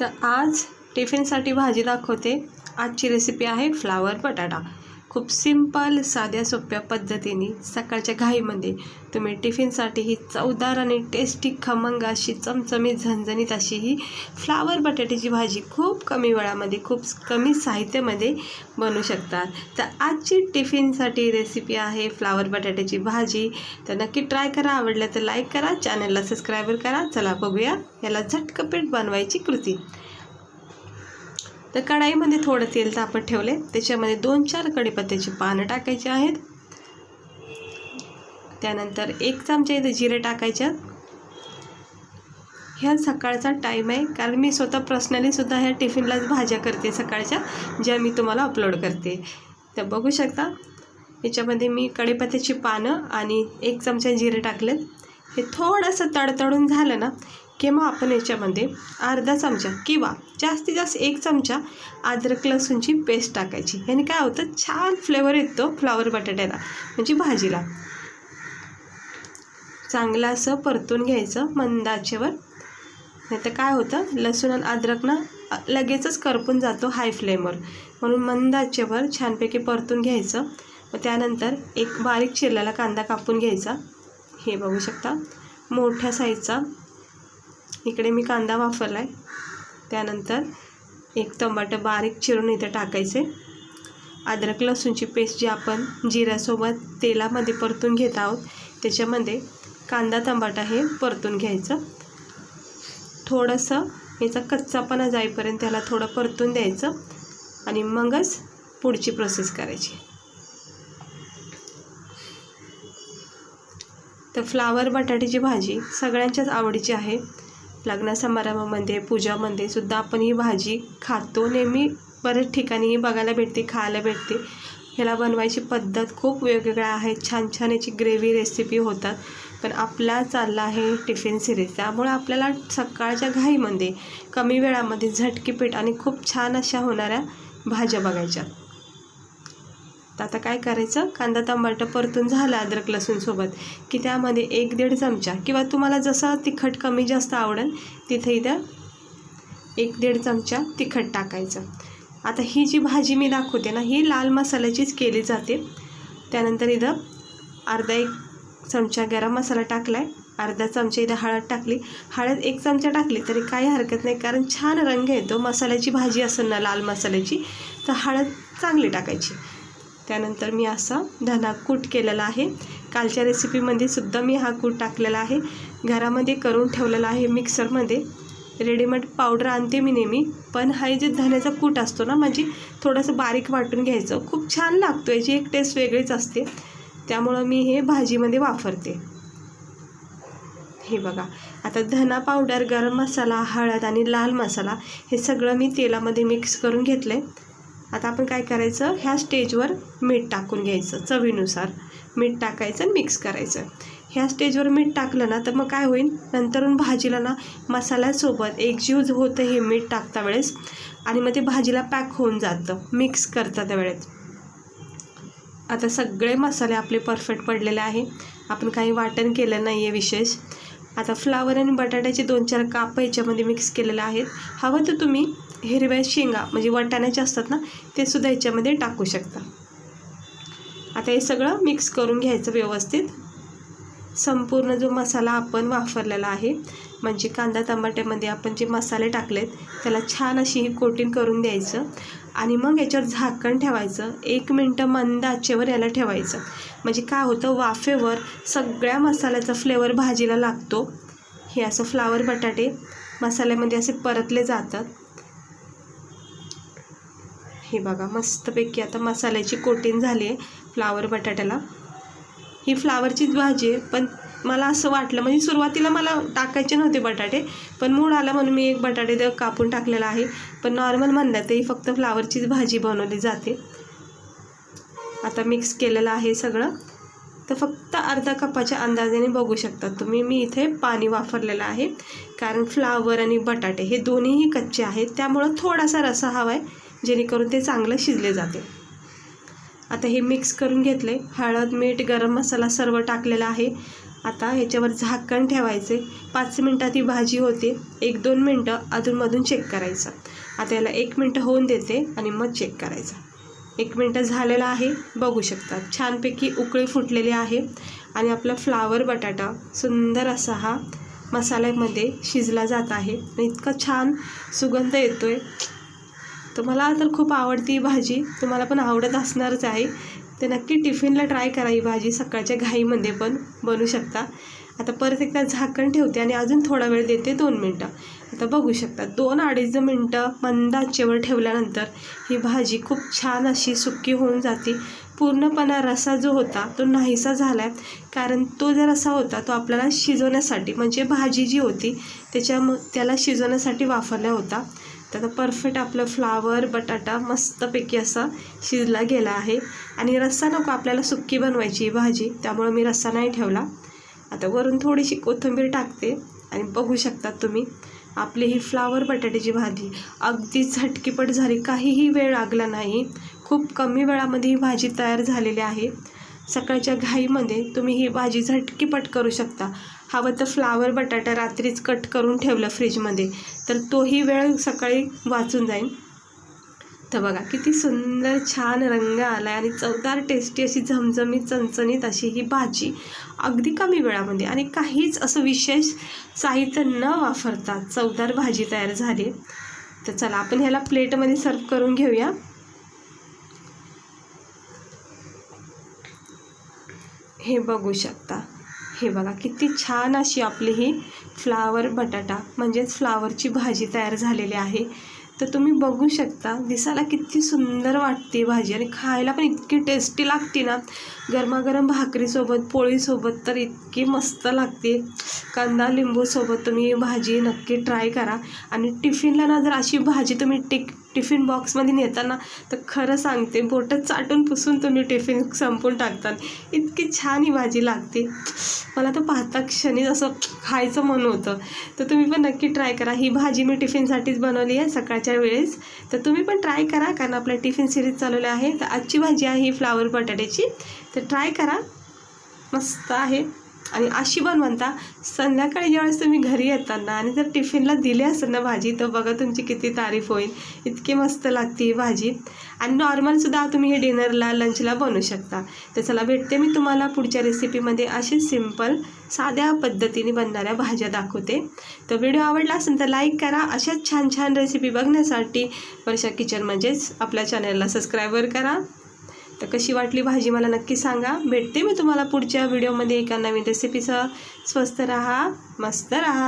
तर आज टिफिनसाठी भाजी दाखवते. आजची रेसिपी आहे फ्लावर बटाटा. खूप सिंपल साध्या सोप्या पद्धतीने सकाळच्या घाईमध्ये तुम्ही टिफिनसाठी ही चवदार आणि टेस्टी खमंग अशी चमचमीत झणझणीत अशी ही फ्लावर बटाट्याची भाजी खूप कमी वेळामध्ये खूप कमी साहित्यामध्ये बनवू शकतात. तर आजची टिफिनसाठी रेसिपी आहे फ्लावर बटाट्याची भाजी. तर नक्की ट्राय करा आवडलं तर लाईक करा चॅनलला सबस्क्राईबर करा. चला बघूया याला झटकपीट बनवायची कृती. तर कढाईमध्ये थोडं तेल तापत ठेवले. त्याच्यामध्ये दोन चार कढीपत्त्याची पानं टाकायची आहेत. त्यानंतर एक चमचा इथं जिरे टाकायच्यात ह्या सकाळचा टाईम आहे कारण मी स्वतः पर्सनलीसुद्धा ह्या टिफिनलाच भाज्या करते सकाळच्या ज्या मी तुम्हाला अपलोड करते. तर बघू शकता याच्यामध्ये मी कढीपत्त्याची पानं आणि एक चमचा जिरे टाकलेत. हे थोडंसं तडतडून झालं ना किंवा आपण याच्यामध्ये अर्धा चमचा किंवा जास्तीत जास्त एक चमचा अद्रक लसूणची पेस्ट टाकायची. याने काय होतं? छान फ्लेवर येतो फ्लावर बटाट्याला म्हणजे भाजीला. चांगलं असं परतून घ्यायचं मंद आचेवर. नाही तर काय होतं? लसूण आणि अद्रक ना लगेचच करपून जातो हाय फ्लेमवर म्हणून मंद आचेवर छानपैकी परतून घ्यायचं. मग त्यानंतर एक बारीक चिरलेला कांदा कापून घ्यायचा. हे बघू शकता? मोठ्या साईजचा इकडे मी कांदा वापरला आहे त्यानंतर एक टमाटर बारीक चिरून इथं टाकायचे. अद्रक लसूणची पेस्ट जी आपण जिऱ्यासोबत तेलामध्ये परतून घेत आहोत त्याच्यामध्ये कांदा टमाटा हे परतून घ्यायचं. थोडंसं याचा कच्चापणा जाईपर्यंत त्याला थोडं परतून द्यायचं आणि मगच पुढची प्रोसेस करायची. तर फ्लावर बटाट्याची भाजी सगळ्यांच्याच आवडीची आहे. लग्न समारंभामध्ये पूजामध्ये सुद्धा आपण ही भाजी खातो. नेहमी बऱ्याच ठिकाणी बघायला भेटते खायला भेटते. ह्याला बनवायची पद्धत खूप वेगवेगळ्या आहेत. छान छान याची ग्रेव्ही रेसिपी होतात. पण आपला चालला आहे टिफिन सिरीज. त्यामुळे आपल्याला सकाळच्या घाईमध्ये कमी वेळामध्ये झटकीपीठ आणि खूप छान अशा होणाऱ्या भाज्या बघायच्या. तर आता काय करायचं? कांदा टमाटर परतून झाला अद्रक लसूणसोबत की त्यामध्ये एक दीड चमचा किंवा तुम्हाला जसं तिखट कमी जास्त आवडेल तिथे इथं एक दीड चमचा तिखट टाकायचं. आता ही जी भाजी मी दाखवते ना ही लाल मसाल्याचीच केली जाते. त्यानंतर इथं अर्धा एक चमचा गरम मसाला टाकला आहे अर्धा चमचा इथं हळद टाकली. हळद एक चमचा टाकली तरी काही हरकत नाही कारण छान रंग येतो मसाल्याची भाजी असेल ना लाल मसाल्याची तर हळद चांगली टाकायची. त्यानंतर मी असा धना कूट केलेला आहे. कालच्या रेसिपीमध्ये सुद्धा मी हा कूट टाकलेला आहे. घरामध्ये करून ठेवलेला आहे मिक्सरमध्ये रेडीमेड पावडर आणते मी नेहमी. पण हा जे धण्याचा कूट असतो ना म्हणजे थोडंसं बारीक वाटून घ्यायचं. खूप छान लागतो याची एक टेस्ट वेगळीच असते. त्यामुळं मी हे भाजीमध्ये वापरते. हे बघा. आता धना पावडर गरम मसाला हळद आणि लाल मसाला हे सगळं मी तेलामध्ये मिक्स करून घेतलं आहे आता आपण काय करायचं? ह्या स्टेजवर मीठ टाकून घ्यायचं चवीनुसार. मीठ टाकायचं आणि मिक्स करायचं. ह्या स्टेजवर मीठ टाकलं ना तर मग काय होईल? नंतरून भाजीला ना मसाल्यासोबत एकजीव होतं हे मीठ टाकता वेळेस आणि मग ते भाजीला पॅक होऊन जातं. मिक्स करता त्यावेळेस आता सगळे मसाले आपले परफेक्ट पडलेले आहे. आपण काही वाटण केलं नाही आहे विशेष. आता फ्लावर आणि बटाट्याचे दोन चार काप याच्यामध्ये मिक्स केलेले आहेत. हवं तर तुम्ही हिरव्या शेंगा म्हणजे वाटाण्याचे असतात ना ते सुद्धा याच्यामध्ये टाकू शकता. आता हे सगळं मिक्स करून घ्यायचं व्यवस्थित. संपूर्ण जो मसाला आपण वापरलेला आहे म्हणजे कांदा टमाट्यामध्ये आपण जे मसाले टाकलेत त्याला छान अशी ही कोटिंग करून द्यायचं. आणि मग याच्यावर झाकण ठेवायचं. एक मिनटं मंद आचेवर याला ठेवायचं. म्हणजे काय होतं वाफेवर सगळ्या मसाल्याचा फ्लेवर भाजीला लागतो. हे असं फ्लावर बटाटे मसाल्यामध्ये असे परतले जातात. हे बघा मस्तपैकी आता मसाल्याची कोटिंग झाली आहे फ्लावर बटाट्याला. ही फ्लावरचीच भाजी आहे पण मला असं वाटलं. म्हणजे सुरुवातीला मला टाकायचे नव्हते बटाटे पण मूड आला म्हणून मी एक बटाटे ते कापून टाकलेला आहे. पण नॉर्मल म्हणलं तरी फक्त फ्लावरचीच भाजी बनवली जाते. आता मिक्स केलेलं आहे सगळं. तर फक्त अर्धा कपाच्या अंदाजाने बघू शकता तुम्ही. मी इथे पाणी वापरलेलं आहे. कारण फ्लावर आणि बटाटे हे दोन्हीही कच्चे आहेत. त्यामुळं थोडासा रसा हवा आहे जेणेकरून ते चांगलं शिजले जाते. आता हे मिक्स करून घेतले हळद मीठ गरम मसाला सर्व टाकलेला आहे. आता ह्याच्यावर झाकण ठेवायचे. पाच मिनटात ही भाजी होते. एक दोन मिनटं अधूनमधून चेक करायचं. आता याला एक मिनटं होऊन देते आणि मग चेक करायचं. एक मिनटं झालेलं आहे. बघू शकता. छानपैकी उकळी फुटलेली आहे. आणि आपला फ्लावर बटाटा सुंदर असा हा मसाल्यामध्ये शिजला जात आहे. आणि इतका छान सुगंध येतो आहे तर मला तर खूप आवडती भाजी. तुम्हाला पण आवडत असणारच आहे. तर नक्की टिफिनला ट्राय करा ही भाजी सकाळच्या घाईमध्ये पण बनू शकता. आता परत एकदा झाकण ठेवते आणि अजून थोडा वेळ देते दोन मिनटं. आता बघू शकता दोन अडीच मिनटं मंद आचेवर ठेवल्यानंतर ही भाजी खूप छान अशी सुक्की होऊन जाते. पूर्णपणा रसा जो होता तो नाहीसा झाला आहे कारण तो जो रसा होता तो आपल्याला शिजवण्यासाठी म्हणजे भाजी जी होती त्याच्या त्याला शिजवण्यासाठी वापरला होता. आता परफेक्ट आपलं फ्लावर बटाटा मस्तपैकी असा शिजला गेला आहे. आणि रस्सा नको आपल्याला सुक्की बनवायची भाजी त्यामुळं मी रस्सा नाही ठेवला. आता वरून थोडीशी कोथिंबीर टाकते आणि बघू शकता तुम्ही आपली ही फ्लावर बटाट्याची भाजी. अगदी झटकीपट झाली काहीही वेळ लागला नाही. खूप कमी वेळामध्ये ही भाजी तयार झालेली आहे. सकाळच्या घाईमध्ये तुम्ही ही भाजी झटकीपट करू शकता. हवं तर फ्लावर बटाटा रात्रीच कट करून ठेवलं फ्रीजमध्ये तर तोही वेळ सकाळी वाचून जाईल तर बघा किती सुंदर छान रंग आला आहे आणि चवदार टेस्टी अशी झमझमीत चणचणीत अशी ही भाजी अगदी कमी वेळामध्ये आणि काहीच असं विशेष साहित्य न वापरता चवदार भाजी तयार झाली. तर चला आपण ह्याला प्लेटमध्ये सर्व करून घेऊया. हे बघू शकता. हे बघा किती छान अशी आपली ही फ्लावर बटाटा म्हणजेच फ्लावरची भाजी तयार झालेली आहे. तर तुम्ही बघू शकता दिसायला किती सुंदर वाटते भाजी आणि खायला पण इतकी टेस्टी लागते ना. गरमागरम भाकरीसोबत पोळीसोबत तर इतकी मस्त लागते. कांदा लिंबूसोबत तुम्ही भाजी नक्की ट्राय करा. आणि टिफिनला ना जर अशी भाजी तुम्ही टिक टिफिन बॉक्समध्ये नेताना तर खरं सांगते बोटं चाटून पुसून तुम्ही टिफिन संपून टाकतात. इतकी छान ही भाजी लागते. मला तर पाहता क्षणीच असं खायचं मन होतं. तर तुम्ही पण नक्की ट्राय करा. ही भाजी मी टिफिनसाठीच बनवली आहे सकाळच्या वेळेस. तर तुम्ही पण ट्राय करा कारण आपल्या टिफिन सिरीज चालवली आहे तर आजची भाजी आहे ही फ्लावर बटाट्याची. तर ट्राय करा. मस्त आहे. आणि अशी बनवता संध्याकाळी ज्यावेळेस तुम्ही घरी येताना आणि जर टिफिनला दिली असेल ना भाजी तर बघा तुमची किती तारीफ होईल. इतकी मस्त लागते ही भाजी. आणि नॉर्मलसुद्धा तुम्ही हे डिनरला लंचला बनवू शकता. तर चला भेटते मी तुम्हाला पुढच्या रेसिपीमध्ये अशी सिंपल साध्या पद्धतीने बनणाऱ्या भाज्या दाखवते. तर व्हिडिओ आवडला असेल तर लाईक करा. अशाच छान छान रेसिपी बघण्यासाठी वर्षा किचन म्हणजेच आपल्या चॅनलला सबस्क्राईबर करा. तर कशी वाटली भाजी मला नक्की सांगा. भेटते मी तुम्हाला पुढच्या व्हिडिओमध्ये एका नवीन रेसिपीसह स्वस्त रहा मस्त रहा.